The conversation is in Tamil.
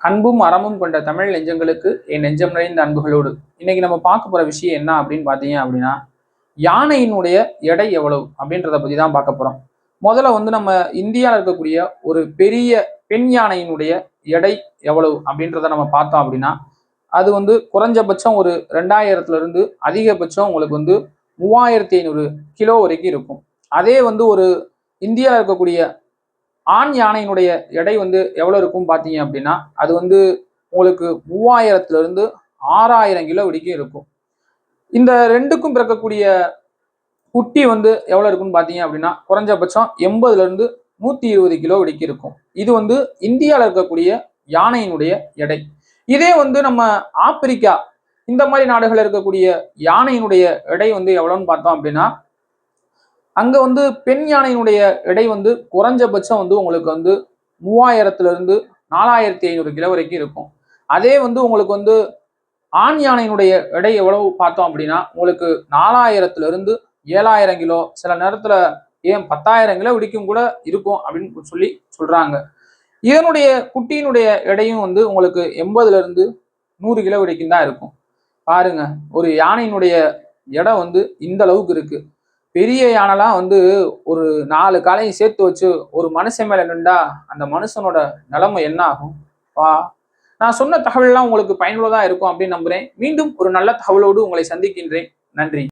அன்பும் அறமும் கொண்ட தமிழ் நெஞ்சங்களுக்கு என் நெஞ்சம் நிறைந்த அன்புகளோடு. இன்னைக்கு நம்ம பார்க்க போற விஷயம் என்ன அப்படின்னு பார்த்தீங்க அப்படின்னா யானையினுடைய எடை எவ்வளவு அப்படின்றத பத்தி தான் பார்க்க போறோம். முதல்ல வந்து நம்ம இந்தியாவில் இருக்கக்கூடிய ஒரு பெரிய பெண் யானையினுடைய எடை எவ்வளவு அப்படின்றத நம்ம பார்த்தோம் அப்படின்னா அது வந்து குறைஞ்சபட்சம் ஒரு ரெண்டாயிரத்துல இருந்து அதிகபட்சம் உங்களுக்கு வந்து மூவாயிரத்தி ஐநூறு கிலோ வரைக்கும் இருக்கும். அதே வந்து ஒரு இந்தியாவில் இருக்கக்கூடிய ஆண் யானையினுடைய எடை வந்து எவ்வளோ இருக்கும் பார்த்தீங்க அப்படின்னா அது வந்து உங்களுக்கு மூவாயிரத்துலேருந்து ஆறாயிரம் கிலோ வரைக்கும் இருக்கும். இந்த ரெண்டுக்கும் பிறக்கக்கூடிய குட்டி வந்து எவ்வளோ இருக்குன்னு பார்த்தீங்க அப்படின்னா குறைஞ்சபட்சம் எண்பதுலேருந்து நூற்றி இருபது கிலோ வரைக்கும் இருக்கும். இது வந்து இந்தியாவில் இருக்கக்கூடிய யானையினுடைய எடை. இதே வந்து நம்ம ஆப்பிரிக்கா இந்த மாதிரி நாடுகளில் இருக்கக்கூடிய யானையினுடைய எடை வந்து எவ்வளோன்னு பார்த்தோம் அப்படின்னா அங்கே வந்து பெண் யானையினுடைய எடை வந்து குறைஞ்சபட்சம் வந்து உங்களுக்கு வந்து மூவாயிரத்துலேருந்து நாலாயிரத்தி ஐநூறு கிலோ வரைக்கும் இருக்கும். அதே வந்து உங்களுக்கு வந்து ஆண் யானையினுடைய எடை எவ்வளவு பார்த்தோம் அப்படின்னா உங்களுக்கு நாலாயிரத்துலேருந்து ஏழாயிரம் கிலோ சில நேரத்தில் ஏன் பத்தாயிரம் கிலோ வரைக்கும் கூட இருக்கும் அப்படின்னு சொல்லி சொல்கிறாங்க இதனுடைய குட்டியினுடைய எடையும் வந்து உங்களுக்கு எண்பதுலேருந்து நூறு கிலோ வரைக்கும் தான் இருக்கும். பாருங்க ஒரு யானையினுடைய எடை வந்து இந்த அளவுக்கு இருக்குது பெரிய யானைலாம் வந்து ஒரு நாலு காலையும் சேர்த்து வச்சு ஒரு மனுஷன் மேலே நின்றா அந்த மனுஷனோட நிலைமை என்ன ஆகும்? வா. நான் சொன்ன தகவல்லாம் உங்களுக்கு பயனுள்ளதாக இருக்கும் அப்படின்னு நம்புகிறேன் மீண்டும் ஒரு நல்ல தகவலோடு உங்களை சந்திக்கின்றேன். நன்றி.